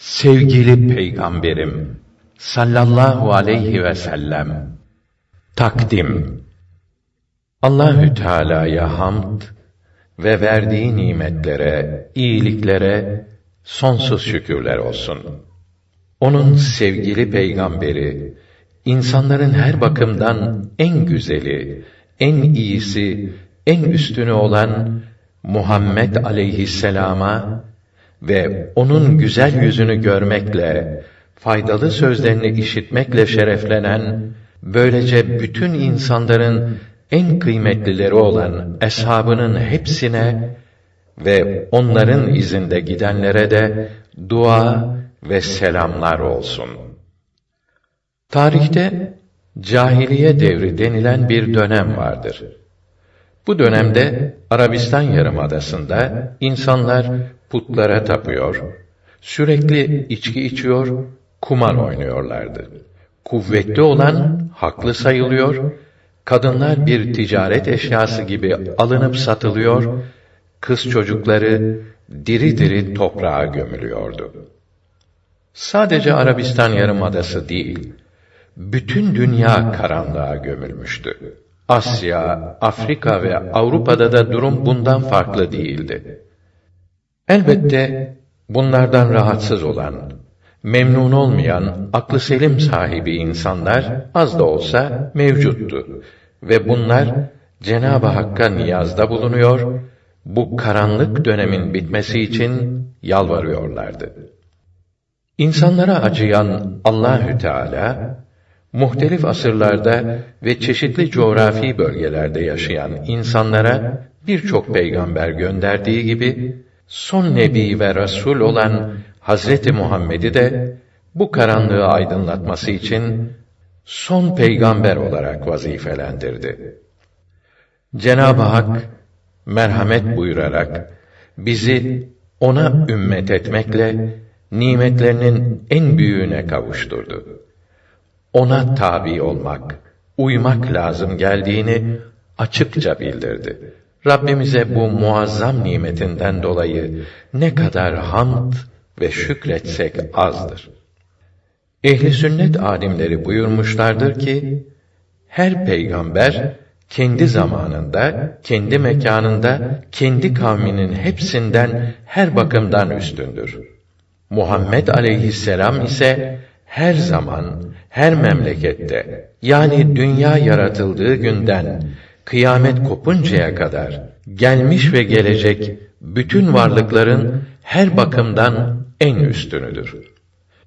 Sevgili Peygamberim sallallahu aleyhi ve sellem takdim Allahü Teala'ya hamd ve verdiği nimetlere, iyiliklere sonsuz şükürler olsun. Onun sevgili peygamberi, insanların her bakımdan en güzeli, en iyisi, en üstünü olan Muhammed aleyhisselama ve onun güzel yüzünü görmekle, faydalı sözlerini işitmekle şereflenen, böylece bütün insanların en kıymetlileri olan eshabının hepsine ve onların izinde gidenlere de dua ve selamlar olsun. Tarihte cahiliye devri denilen bir dönem vardır. Bu dönemde Arabistan Yarımadası'nda insanlar putlara tapıyor, sürekli içki içiyor, kumar oynuyorlardı. Kuvvetli olan haklı sayılıyor, kadınlar bir ticaret eşyası gibi alınıp satılıyor, kız çocukları diri diri toprağa gömülüyordu. Sadece Arabistan Yarımadası değil, bütün dünya karanlığa gömülmüştü. Asya, Afrika ve Avrupa'da da durum bundan farklı değildi. Elbette bunlardan rahatsız olan, memnun olmayan, aklı selim sahibi insanlar az da olsa mevcuttu ve bunlar Cenab-ı Hakk'a niyazda bulunuyor, bu karanlık dönemin bitmesi için yalvarıyorlardı. İnsanlara acıyan Allahü Teala muhtelif asırlarda ve çeşitli coğrafi bölgelerde yaşayan insanlara birçok peygamber gönderdiği gibi son nebi ve resul olan Hazreti Muhammed'i de bu karanlığı aydınlatması için son peygamber olarak vazifelendirdi. Cenab-ı Hak merhamet buyurarak bizi ona ümmet etmekle nimetlerinin en büyüğüne kavuşturdu. Ona tabi olmak, uymak lazım geldiğini açıkça bildirdi. Rabbimize bu muazzam nimetinden dolayı ne kadar hamd ve şükretsek azdır. Ehli sünnet alimleri buyurmuşlardır ki her peygamber kendi zamanında, kendi mekanında, kendi kavminin hepsinden her bakımdan üstündür. Muhammed aleyhisselam ise her zaman, her memlekette, yani dünya yaratıldığı günden kıyamet kopuncaya kadar gelmiş ve gelecek bütün varlıkların her bakımdan en üstünüdür.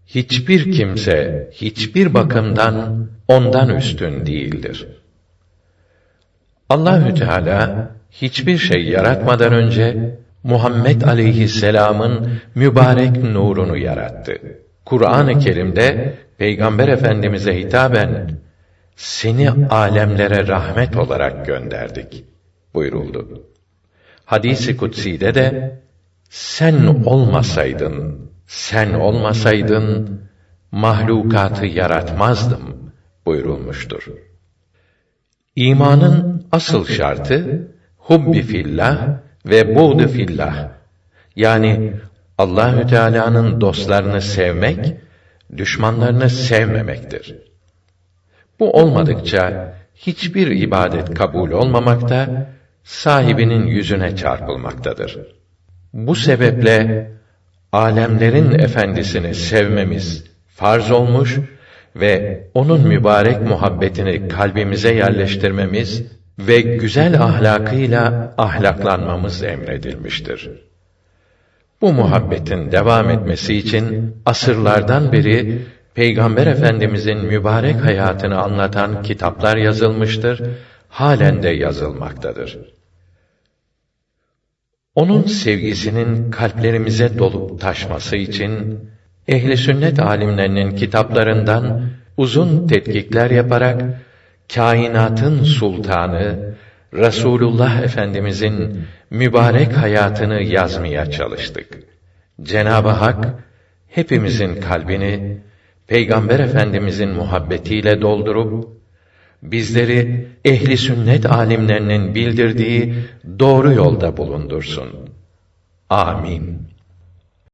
Hiçbir kimse hiçbir bakımdan ondan üstün değildir. Allahü Teala hiçbir şey yaratmadan önce Muhammed aleyhisselamın mübarek nurunu yarattı. Kur'an-ı Kerim'de Peygamber Efendimize hitaben seni alemlere rahmet olarak gönderdik buyuruldu. Hadisi kutsi'de de sen olmasaydın, sen olmasaydın mahlukatı yaratmazdım buyurulmuştur. İmanın asıl şartı hubbi fillah ve buğdu fillah. Yani Allahü Teala'nın dostlarını sevmek, düşmanlarını sevmemektir. Bu olmadıkça hiçbir ibadet kabul olmamakta, sahibinin yüzüne çarpılmaktadır. Bu sebeple alemlerin efendisini sevmemiz farz olmuş ve onun mübarek muhabbetini kalbimize yerleştirmemiz ve güzel ahlakıyla ahlaklanmamız emredilmiştir. Bu muhabbetin devam etmesi için asırlardan beri Peygamber Efendimizin mübarek hayatını anlatan kitaplar yazılmıştır, halen de yazılmaktadır. Onun sevgisinin kalplerimize dolup taşması için ehli sünnet alimlerinin kitaplarından uzun tetkikler yaparak kainatın sultanı Resulullah Efendimizin mübarek hayatını yazmaya çalıştık. Cenab-ı Hak hepimizin kalbini Peygamber Efendimizin muhabbetiyle doldurup bizleri ehli sünnet alimlerinin bildirdiği doğru yolda bulundursun. Amin.